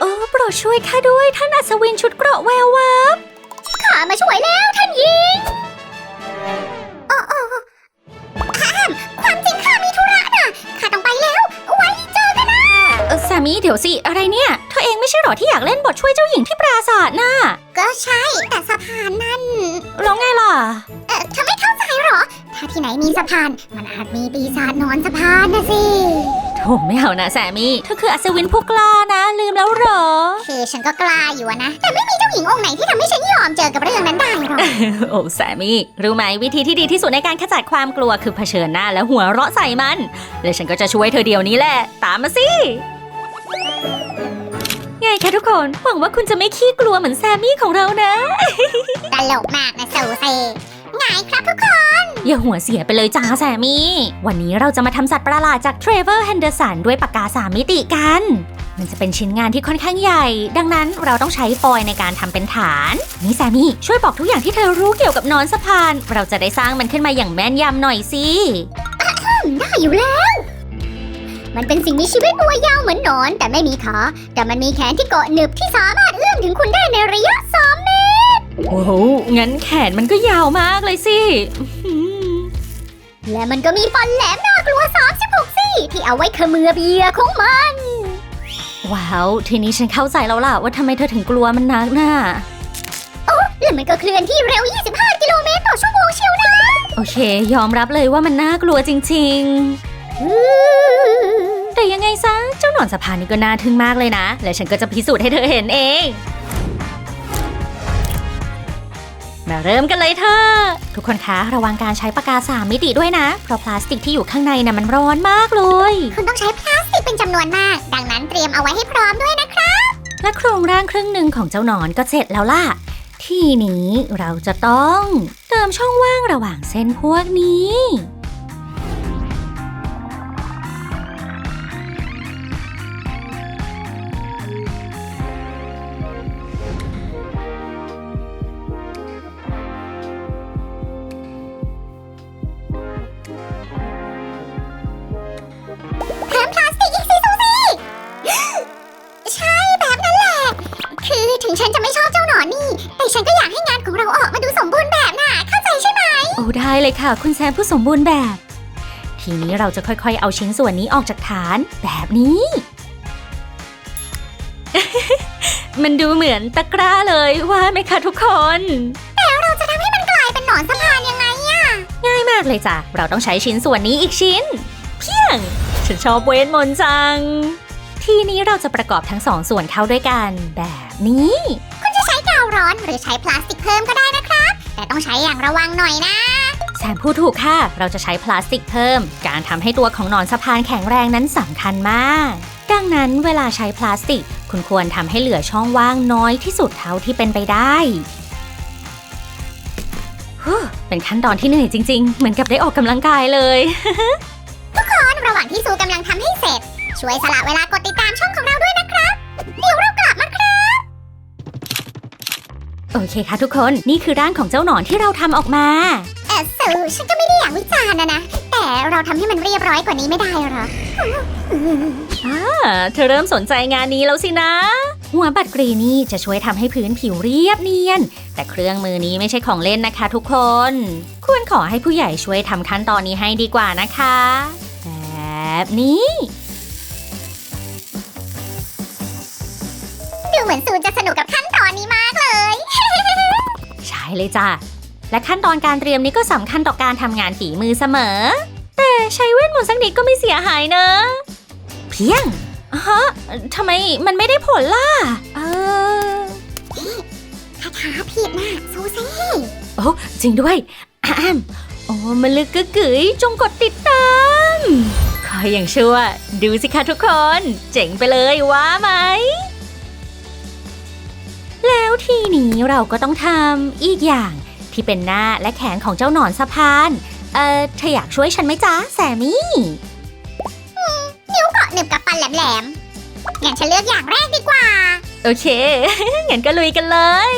โอ้โปรดช่วยข้าด้วยท่านอัศวินชุดเกราะแวววับข้ามาช่วยแล้วท่านหญิงโอ้โอ้ข้ามความจริงข้ามีธุระนะข้าต้องไปแล้ว ไว้เจอกันนะเอ่อแซมมี่เดี๋ยวสิ อะไรเนี่ย เธอเองไม่ใช่หรอที่อยากเล่นบทช่วยเจ้าหญิงที่ปราสาทน่ะก็ใช่แต่สะพานนั่น แล้วไงล่ะ เอ่อเธอไม่เข้าใจหรอ ถ้าที่ไหนมีสะพาน มันอาจมีปีศาจนอนสะพานนะสิ โถไม่เอานะแซมมี่เธอคืออัศวินผู้กล้านะ ลืมแล้วเหรอ คือฉันก็กล้าอยู่อะนะ แต่ไม่มีเจ้าหญิงองค์ไหนที่ทำให้ฉันยอมเจอกับเรื่องนั้นได้หรอกโอ้แซมมี่รู้ไหมวิธีที่ดีที่สุดในการขจัดความกลัวคือเผชิญหน้าและหัวเราะใส่มัน และฉันก็จะช่วยเธอเดียวนี้แหละ ตามมาสิไงคะทุกคนหวังว่าคุณจะไม่ขี้กลัวเหมือนแซมมี่ของเรานะ ตลกมากนะโซเซ ไงครับทุกคน อย่าหัวเสียไปเลยจ้าแซมมี่ วันนี้เราจะมาทำสัตว์ประหลาดจากเทรเวอร์แฮนเดอร์สันด้วยปากกาสามมิติกัน มันจะเป็นชิ้นงานที่ค่อนข้างใหญ่ ดังนั้นเราต้องใช้ฟอยล์ในการทำเป็นฐาน นี่แซมมี่ช่วยบอกทุกอย่างที่เธอรู้เกี่ยวกับนอนสะพาน เราจะได้สร้างมันขึ้นมาอย่างแม่นยำหน่อยสิได้อยู่แล้ว มันเป็นสิ่งมีชีวิตตัวยาวเหมือนหนอน แต่ไม่มีขา แต่มันมีแขนที่เกาะหนึบที่สามารถเอื้อมถึงคุณได้ในระยะสาม เมตรโอ้โหงั้นแขนมันก็ยาวมากเลยสิอื้อหือและมันก็มีฟันแหลมน่ากลัว36ซี่ ที่เอาไว้เขมือบเหยื่อของมัน ว้าว ทีนี้ฉันเข้าใจแล้วล่ะว่าทำไมเธอถึงกลัวมันนักน่ะและมันก็เคลื่อนที่เร็ว 25 กิโลเมตรต่อชั่วโมงเชียวนะ โอเค ยอมรับเลยว่ามันน่ากลัวจริง ๆ แต่ยังไงซะ เจ้าหนอนสะพานนี่ก็น่าทึ่งมากเลยนะ และฉันก็จะพิสูจน์ให้เธอเห็นเอง มาเริ่มกันเลยเธอ ทุกคนคะระวังการใช้ปากกาสามมิติด้วยนะ เพราะพลาสติกที่อยู่ข้างในน่ะมันร้อนมากเลย คุณต้องใช้พลาสติกเป็นจำนวนมาก ดังนั้นเตรียมเอาไว้ให้พร้อมด้วยนะครับ และโครงร่างครึ่งหนึ่งของเจ้าหนอนก็เสร็จแล้วล่ะ ทีนี้เราจะต้อง เติมช่องว่างระหว่างเส้นพวกนี้ ค่ะ คุณแซมผู้สมบูรณ์แบบ ทีนี้เราจะค่อยๆ เอาชิ้นส่วนนี้ออกจากฐานแบบนี้ มันดูเหมือนตะกร้าเลยว่าไหมคะทุกคนเราจะทำให้มันกลายเป็นหนอนสะพานยังไงอะง่ายมากเลยจ้ะ เราต้องใช้ชิ้นส่วนนี้อีกชิ้น เพียง ฉันชอบเวทมนต์จัง ทีนี้เราจะประกอบทั้งสองส่วนเข้าด้วยกันแบบนี้ คุณจะใช้กาวร้อนหรือใช้พลาสติกเพิ่มก็ได้นะครับ แต่ต้องใช้อย่างระวังหน่อยนะแซมพูดถูกค่ะ เราจะใช้พลาสติกเพิ่ม การทำให้ตัวของหนอนสะพานแข็งแรงนั้นสำคัญมาก ดังนั้นเวลาใช้พลาสติก คุณควรทำให้เหลือช่องว่างน้อยที่สุดเท่าที่เป็นไปได้ฮู้เป็นขั้นตอนที่เหนื่อยจริง ๆ เหมือนกับได้ออกกำลังกายเลยระหว่างที่ซูกำลังทำให้เสร็จ ช่วยสละเวลากดติดตามช่องของเราด้วยนะครับ เดี๋ยวเรากลับมาครับ โอเคค่ะทุกคน นี่คือร่างของเจ้าหนอนที่เราทำออกมา เออซูฉันก็ไม่ได้อยากวิจารณ์นะนะ แต่เราทำให้มันเรียบร้อยกว่านี้ไม่ได้เหรออ่าเธอเริ่มสนใจงานนี้แล้วสินะ หัวบัตรกรีนี่จะช่วยทำให้พื้นผิวเรียบเนียน แต่เครื่องมือนี้ไม่ใช่ของเล่นนะคะทุกคน ควรขอให้ผู้ใหญ่ช่วยทำขั้นตอนนี้ให้ดีกว่านะคะ แบบนี้ ดูเหมือนซูจะสนุกกับขั้นตอนนี้มากเลย ใช่เลยจ้ะ และขั้นตอนการเตรียมนี้ก็สำคัญต่อการทำงานฝีมือเสมอ แต่ใช้เวทมนต์สักนิดก็ไม่เสียหายเนอะเพียงฮะทำไมมันไม่ได้ผลล่ะ เออคาถาผิดนะซูซี่โอ้จริงด้วยอะแอมโอ้มันลึกกึกกึ๋ยจงกดติดตามคอยอย่างชั่ว ดูสิคะทุกคน เจ๋งไปเลยว่าไหม แล้วทีนี้เราก็ต้องทำอีกอย่าง ที่เป็นหน้าและแขนของเจ้าหนอนสะพาน เอ่อเธออยากช่วยฉันไหมจ๊ะ แซมมี่ นิ้วเกาะหนึบกับฟันแหลมๆงั้นฉันเลือกอย่างแรกดีกว่า โอเค งั้นก็ลุยกันเลย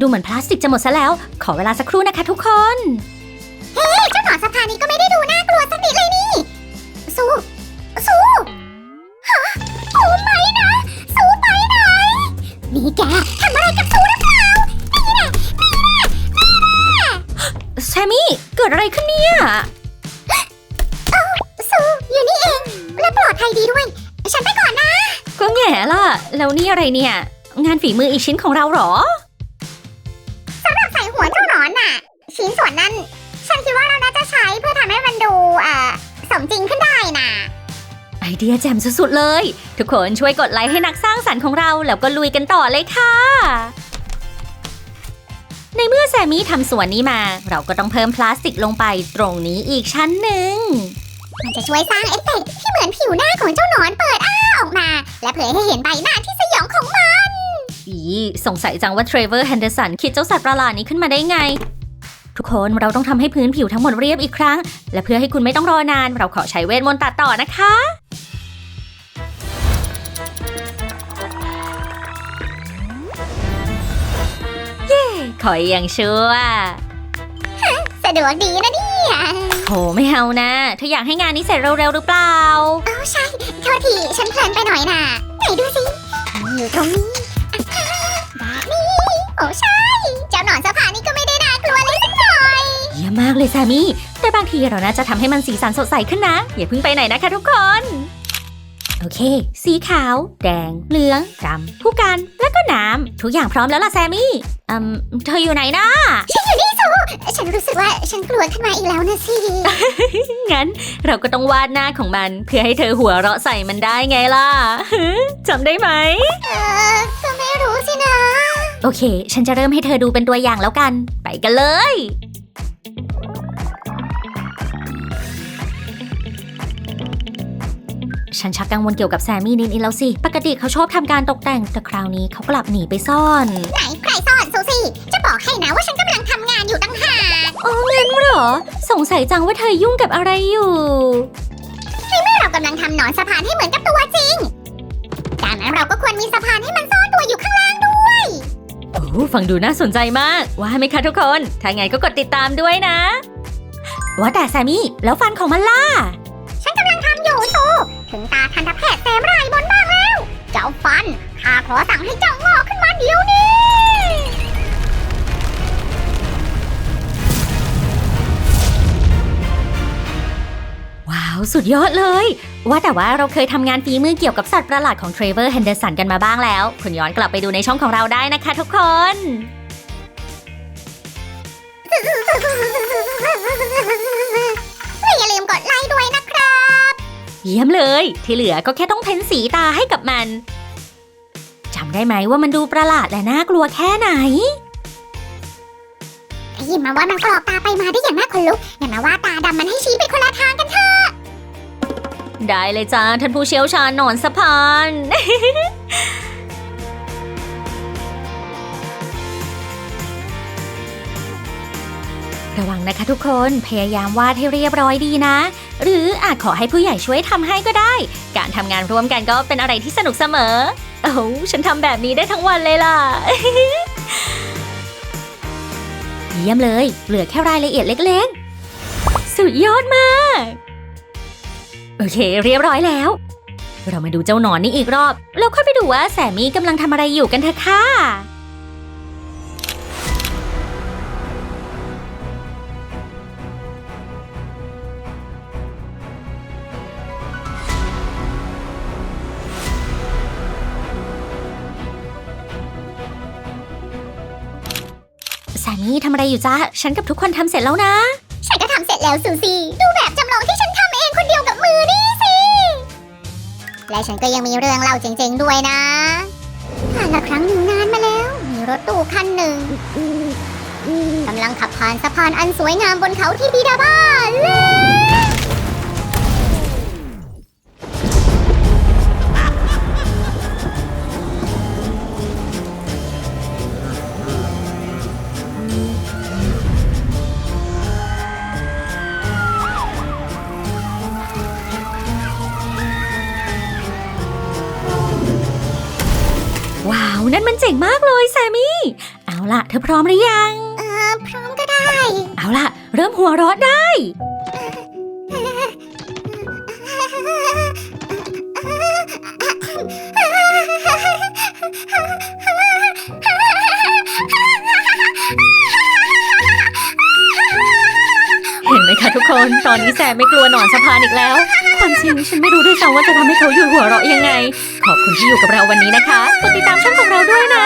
ดูเหมือนพลาสติกจะหมดซะแล้ว ขอเวลาสักครู่นะคะทุกคน เฮ้เจ้าหนอนสะพานนี้ก็ไม่ได้ดูน่ากลัวสักนิดเลยนี่ สู้ สู้ฮะโอ้ไม่นะ สู้ไปไหน นี่แกทำอะไรกับสู้หรือเปล่านี่แน่แซมมี่ เกิดอะไรขึ้นเนี่ยสู้อยู่นี่เอง และปลอดภัยดีด้วย ฉันไปก่อนนะ ก็แง่ล่ะ แล้วนี่อะไรเนี่ย งานฝีมืออีกชิ้นของเราเหรอ ชิ้นส่วนนั้น ฉันคิดว่าเราน่าจะใช้เพื่อทำให้มันดูอ่าสมจริงขึ้นได้น่ะไอเดียแจ่มสุดๆเลย ทุกคนช่วยกดไลค์ให้นักสร้างสรรค์ของเราแล้วก็ลุยกันต่อเลยค่ะ ในเมื่อแซมมี่ทำส่วนนี้มา เราก็ต้องเพิ่มพลาสติกลงไปตรงนี้อีกชั้นหนึ่ง มันจะช่วยสร้างเอฟเฟกต์ที่เหมือนผิวหน้าของเจ้าหนอนเปิดอ้าออกมา และเผยให้เห็นใบหน้าที่สยองของมัน อีสงสัยจังว่าเทรเวอร์แฮนเดอร์สันคิดเจ้าสัตว์ประหลาดนี้ขึ้นมาได้ไง ทุกคนเราต้องทำให้พื้นผิวทั้งหมดเรียบอีกครั้ง และเพื่อให้คุณไม่ต้องรอนาน เราขอใช้เวทมนต์ตัดต่อนะคะ เย้ขออย่างชัวร์สะดวกดีนะเนี่ยโหไม่เอานะเธออยากให้งานนี้เสร็จเร็วๆหรือเปล่า เอาใช่โทษทีฉันเพลินไปหน่อยน่ะไหนดูสิอยู่ตรงนี้อะแบบนี้โอ้ใช่ เจ้าหนอนสะพา มมากเลยแซมมี่แต่บางทีเราน่าจะทำให้มันสีสันสดใสขึ้นนะ อย่าเพิ่งไปไหนนะคะทุกคน โอเค สีขาว แดง เหลืองดำผู้กัน แล้วก็น้ำทุกอย่างพร้อมแล้วล่ะแซมมี่อืมเธออยู่ไหนนะ ฉันอยู่นี่สูฉันรู้สึกว่าฉันกลัวขึ้นมาอีกแล้วนะสิ งั้นเราก็ต้องวาดหน้าของมัน เพื่อให้เธอหัวเราะใส่มันได้ไงล่ะ จำได้ไหม เออก็ไม่รู้สินะ โอเค ฉันจะเริ่มให้เธอดูเป็นตัวอย่างแล้วกัน ไปกันเลย ฉันชักกังวลเกี่ยวกับแซมมี่นิดนิดแล้วสิ ปกติเขาชอบทำการตกแต่ง แต่คราวนี้เขากลับหนีไปซ่อน ไหนใครซ่อนสูสิจะบอกให้นะว่าฉันกำลังทำงานอยู่ตั้งหากอ๋องั้นเหรอ สงสัยจังว่าเธอยุ่งกับอะไรอยู่เรากำลังทำหนอนสะพานให้เหมือนกับตัวจริงดังนั้นเราก็ควรมีสะพานให้มันซ่อนตัวอยู่ข้างล่างด้วยโอ้ฟังดูน่าสนใจมาก ว่าไหมคะทุกคน ถ้าไงก็กดติดตามด้วยนะ ว่าแต่แซมมี่ แล้วฟันของมันล่ะ ถึงตาทันตแพทย์เซมไรบนบ้างแล้ว เจ้าฟันข้าขอสั่งให้เจ้างอกขึ้นมาเดี๋ยวนี้ว้าว สุดยอดเลย ว่าแต่ว่าเราเคยทำงานฝีมือเกี่ยวกับสัตว์ประหลาดของเทรเวอร์แฮนเดอร์สันกันมาบ้างแล้ว คุณย้อนกลับไปดูในช่องของเราได้นะคะทุกคน เยี่ยมเลย ที่เหลือก็แค่ต้องเพ้นสีตาให้กับมันจำได้ไหมว่ามันดูประหลาดและน่ากลัวแค่ไหนได้ยินมาว่ามันกรอกตาไปมาได้อย่างน่าขนลุกอย่ามาว่าตาดำมันให้ชี้ไปคนละทางกันเถอะ ได้เลยจ้าท่านผู้เชี่ยวชาญหนอนสะพาน ระวังนะคะทุกคนพยายามวาดให้เรียบร้อยดีนะ หรืออาจขอให้ผู้ใหญ่ช่วยทำให้ก็ได้ การทำงานร่วมกันก็เป็นอะไรที่สนุกเสมอ โอ้ฉันทำแบบนี้ได้ทั้งวันเลยล่ะ เยี่ยมเลย เหลือแค่รายละเอียดเล็กๆ สุดยอดมาก โอเค เรียบร้อยแล้ว เรามาดูเจ้าหนอนนี่อีกรอบ แล้วค่อยไปดูว่าแสมี่กำลังทำอะไรอยู่กันเถอะค่ะี่ทำอะไรอยู่จ๊ะฉันกับทุกคนทำเสร็จแล้วนะ ฉันก็ทำเสร็จแล้วสูสีดูแบบจำลองที่ฉันทำเองคนเดียวกับมือนี่สิ และฉันก็ยังมีเรื่องเล่าเจ๋งๆด้วยนะผ่านละครั้งหนึ่งนานมาแล้ว มีรถตู้คันหนึ่งกำลังขับผ่านสะพานอันสวยงามบนเขาที่บิดาบ้าเล่ว้ จ๋งมากเลยแซมี่ เอาล่ะ เธอพร้อมหรือยัง เออพร้อมก็ได้ เอาล่ะ เริ่มหัวเราะได้ เห็นไหมคะทุกคน ตอนนี้แซมไม่กลัวหนอนสะพานอีกแล้ว ความจริงฉันไม่รู้ด้วยซ้ำว่าจะทำให้เขาหยุดหัวเราะยังไง ขอบคุณที่อยู่กับเราวันนี้นะคะ กดติดตามช่องของเราด้วยนะบ๊ายบายค่ะ